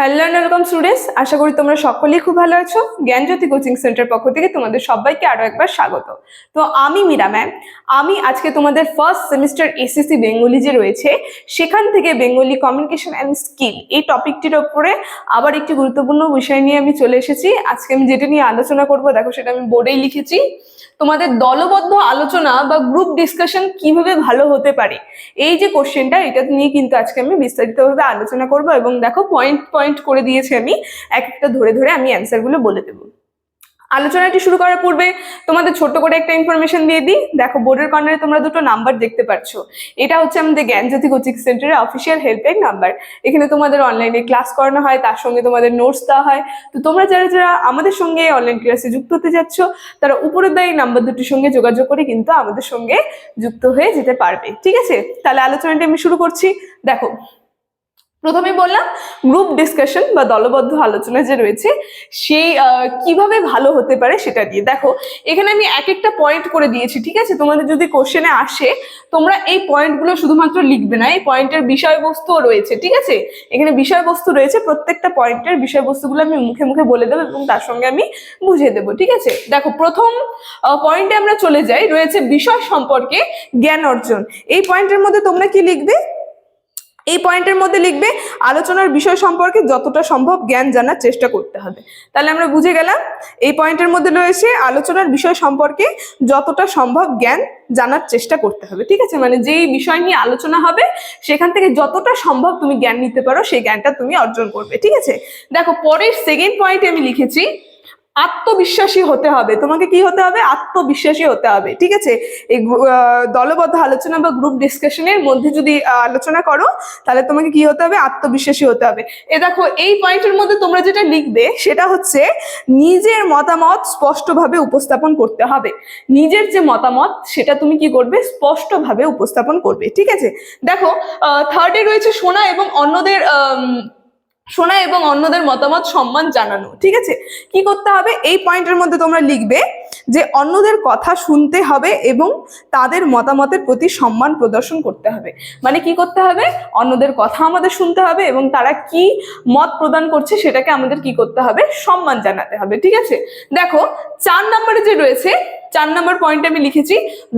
Hello and welcome students আশা করি তোমরা সকলেই খুব ভালো আছো। জ্ঞানজ্যোতি কোচিং সেন্টার পক্ষ থেকে তোমাদের সবাইকে আরও একবার স্বাগত। তো আমি মীরা ম্যাম আমি আজকে তোমাদের ফার্স্ট সেমিস্টার এসএসসি বেঙ্গলি যে রয়েছে, সেখান থেকে বেঙ্গলি কমিউনিকেশন অ্যান্ড স্কিল এই টপিকটির ওপরে আবার একটি গুরুত্বপূর্ণ বিষয় নিয়ে আমি চলে এসেছি। আজকে আমি যেটা নিয়ে আলোচনা করব, দেখো সেটা আমি বোর্ডেই লিখেছি। তোমাদের দলবদ্ধ আলোচনা বা গ্রুপ ডিসকাশন কীভাবে ভালো হতে পারে? এই যে কোশ্চেনটা এটা নিয়ে কিন্তু আজকে আমি বিস্তারিতভাবে আলোচনা করব এবং দেখো পয়েন্ট পয়েন্ট করে দিয়েছি আমি, এক একটা ধরে ধরে আমি অ্যান্সারগুলো বলে দেবো। আলোচনাটি শুরু করার পূর্বে তোমাদের ছোট্ট করে একটা ইনফরমেশন দিয়ে দিই। দেখো বোর্ডের কর্নারে তোমরা দুটো নাম্বার দেখতে পাচ্ছ এটা হচ্ছে আমাদের জ্ঞানজ্যোতি কোচিং সেন্টারের অফিসিয়াল হেল্পলাইন নাম্বার এখানে তোমাদের অনলাইনে ক্লাস করানো হয়, তার সঙ্গে তোমাদের নোটস দেওয়া হয়। তো তোমরা যারা যারা আমাদের সঙ্গে অনলাইন ক্লাসে যুক্ত হতে যাচ্ছ, তারা উপরের দেয় এই নাম্বার দুটির সঙ্গে যোগাযোগ করে কিন্তু আমাদের সঙ্গে যুক্ত হয়ে যেতে পারবে। ঠিক আছে? তাহলে আলোচনাটি আমি শুরু করছি। দেখো প্রথমে বললাম গ্রুপ ডিসকাশন বা দলবদ্ধ আলোচনা যে রয়েছে সেই কীভাবে ভালো হতে পারে সেটা দিয়ে। দেখো, এখানে আমি এক একটা পয়েন্ট করে দিয়েছি, ঠিক আছে? তোমাদের যদি কোশ্চেনে আসে, তোমরা এই পয়েন্টগুলো শুধুমাত্র লিখবে না, এই পয়েন্টের বিষয়বস্তুও রয়েছে, ঠিক আছে? এখানে বিষয়বস্তু রয়েছে, প্রত্যেকটা পয়েন্টের বিষয়বস্তুগুলো আমি মুখে মুখে বলে দেবো এবং তার সঙ্গে আমি বুঝিয়ে দেবো, ঠিক আছে? দেখো, প্রথম পয়েন্টে আমরা চলে যাই, রয়েছে বিষয় সম্পর্কে জ্ঞান অর্জন। এই পয়েন্টের মধ্যে তোমরা কি লিখবে? এই পয়েন্টের মধ্যে লিখবে, আলোচনার বিষয় সম্পর্কে যতটা সম্ভব জ্ঞান জানার চেষ্টা করতে হবে। তাহলে আমরা বুঝে গেলাম, এই পয়েন্টের মধ্যে রয়েছে আলোচনার বিষয় সম্পর্কে যতটা সম্ভব জ্ঞান জানার চেষ্টা করতে হবে। ঠিক আছে? মানে যেই বিষয় নিয়ে আলোচনা হবে, সেখান থেকে যতটা সম্ভব তুমি জ্ঞান নিতে পারো, সেই জ্ঞানটা তুমি অর্জন করবে। ঠিক আছে? দেখো, পরের সেকেন্ড পয়েন্টে আমি লিখেছি আত্মবিশ্বাসী হতে হবে। তোমাকে কি হতে হবে? আত্মবিশ্বাসী হতে হবে। ঠিক আছে? এই দলবদ্ধ আলোচনা বা গ্রুপ ডিসকাশনের মধ্যে যদি আলোচনা করো, তাহলে তোমাকে কি হতে হবে? আত্মবিশ্বাসী হতে হবে। এ দেখো, এই পয়েন্টের মধ্যে তোমরা যেটা লিখবে, সেটা হচ্ছে নিজের মতামত স্পষ্টভাবে উপস্থাপন করতে হবে। নিজের যে মতামত, সেটা তুমি কি করবে? স্পষ্টভাবে উপস্থাপন করবে। ঠিক আছে? দেখো থার্ডে রয়েছে শোনা এবং অন্যদের শোনা এবং অন্যদের মতামত, সম্মান জানানো, ঠিক আছে? কি করতে হবে? এই পয়েন্টের মধ্যে তোমরা লিখবে যে অন্যদের কথা শুনতে হবে এবং তাদের মতামতের প্রতি সম্মান প্রদর্শন করতে হবে। মানে কি করতে হবে? অন্যদের কথা আমাদের শুনতে হবে এবং তারা কি মত প্রদান করছে সেটাকে আমাদের কি করতে হবে? সম্মান জানাতে হবে, ঠিক আছে? দেখো, চার নম্বরে যে রয়েছে চার নম্বর পয়েন্ট আমি লিখেছি,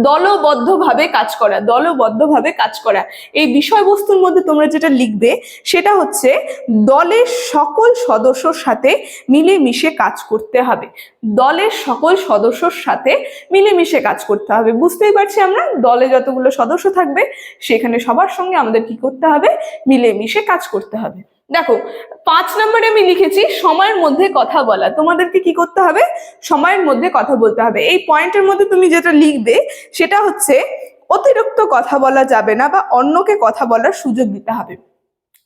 দলবদ্ধভাবে কাজ করা, দলবদ্ধভাবে কাজ করা। এই বিষয়বস্তুর মধ্যে তোমরা যেটা লিখবে, সেটা হচ্ছে দলের সকল সদস্যর সাথে মিলেমিশে কাজ করতে হবে। দলের সকল সদস্যর সাথে মিলেমিশে কাজ করতে হবে। বুঝতেই পারছি আমরা? দলে যতগুলো সদস্য থাকবে, সেখানে সবার সঙ্গে আমাদের কি করতে হবে? মিলেমিশে কাজ করতে হবে। দেখো, পাঁচ নম্বরে আমি লিখেছি সময়ের মধ্যে কথা বলা। তোমাদেরকে কি করতে হবে? সময়ের মধ্যে কথা বলতে হবে। এই পয়েন্টের মধ্যে তুমি যেটা লিখবে, সেটা হচ্ছে অতিরিক্ত কথা বলা যাবে না বা অন্যকে কথা বলার সুযোগ দিতে হবে।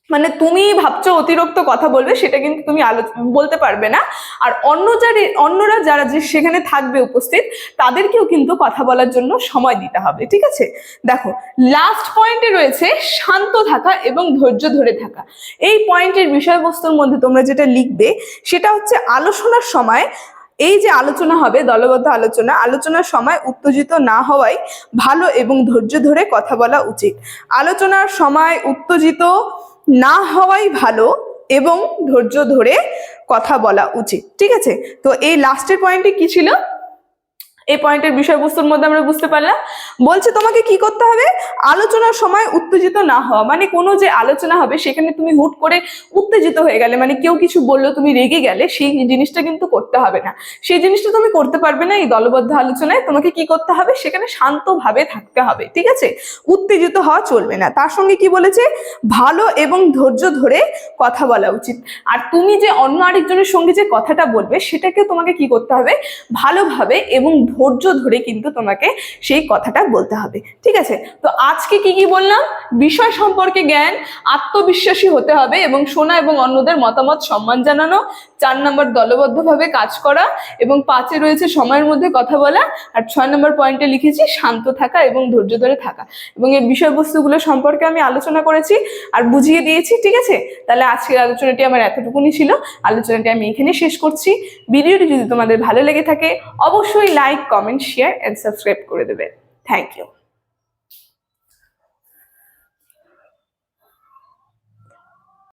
মানে তুমি ভাবছ অতিরিক্ত কথা বলবে, সেটা কিন্তু তুমি আলো বলতে পারবে না। আর অন্য যারা, অন্যরা যারা যে সেখানে থাকবে উপস্থিত, তাদেরকেও কিন্তু কথা বলার জন্য সময় দিতে হবে, ঠিক আছে? দেখো লাস্ট পয়েন্টে রয়েছে শান্ত থাকা এবং ধৈর্য ধরে থাকা। এই পয়েন্টের বিষয়বস্তুর মধ্যে তোমরা যেটা লিখবে, সেটা হচ্ছে আলোচনার সময়, এই যে আলোচনা হবে, দলবদ্ধ আলোচনা, আলোচনার সময় উত্তেজিত না হওয়াই ভালো এবং ধৈর্য ধরে কথা বলা উচিত। আলোচনার সময় উত্তেজিত না হওয়াই ভালো এবং ধৈর্য ধরে কথা বলা উচিত, ঠিক আছে? তো এই লাস্টের পয়েন্টে কি ছিল? এই পয়েন্টের বিষয়বস্তুর মধ্যে আমরা বুঝতে পারলাম। বলছে, তোমাকে কি করতে হবে? আলোচনার সময় উত্তেজিত না হওয়া। মানে কোনো যে আলোচনা হবে, সেখানে তুমি হুট করে উত্তেজিত হয়ে গেলে মানে কেউ কিছু বলল, তুমি রেগে গেলে, সেই জিনিসটা কিন্তু করতে হবে না। সেই জিনিসটা তুমি করতে পারবে না এই দলবদ্ধ আলোচনায়। তোমাকে কি করতে হবে? সেখানে শান্তভাবে থাকতে হবে, ঠিক আছে? উত্তেজিত হওয়া চলবে না। তার সঙ্গে কি বলেছে? ভালো এবং ধৈর্য ধরে কথা বলা উচিত। আর তুমি যে অন্য আরেকজনের সঙ্গে যে কথাটা বলবে, সেটাকে তোমাকে কি করতে হবে? ভালোভাবে এবং ধৈর্য ধরে কিন্তু তোমাকে সেই কথাটা বলতে হবে। ঠিক আছে? তো আজকে কি কি বললাম? বিষয় সম্পর্কে জ্ঞান, আত্মবিশ্বাসী হতে হবে এবং শোনা এবং অন্যদের মতামত সম্মান জানানো, চার নম্বর দলবদ্ধভাবে কাজ করা এবং পাঁচে রয়েছে সময়ের মধ্যে কথা বলা, আর ছয় নম্বর পয়েন্টে লিখেছি শান্ত থাকা এবং ধৈর্য ধরে থাকা। এবং এই বিষয়বস্তুগুলো সম্পর্কে আমি আলোচনা করেছি আর বুঝিয়ে দিয়েছি, ঠিক আছে? তাহলে আজকের আলোচনাটি আমার এতটুকুনি ছিল। আলোচনাটি আমি এখানে শেষ করছি। ভিডিওটি যদি তোমাদের ভালো লেগে থাকে, অবশ্যই like comment share and subscribe করে দেবে থ্যাংক ইউ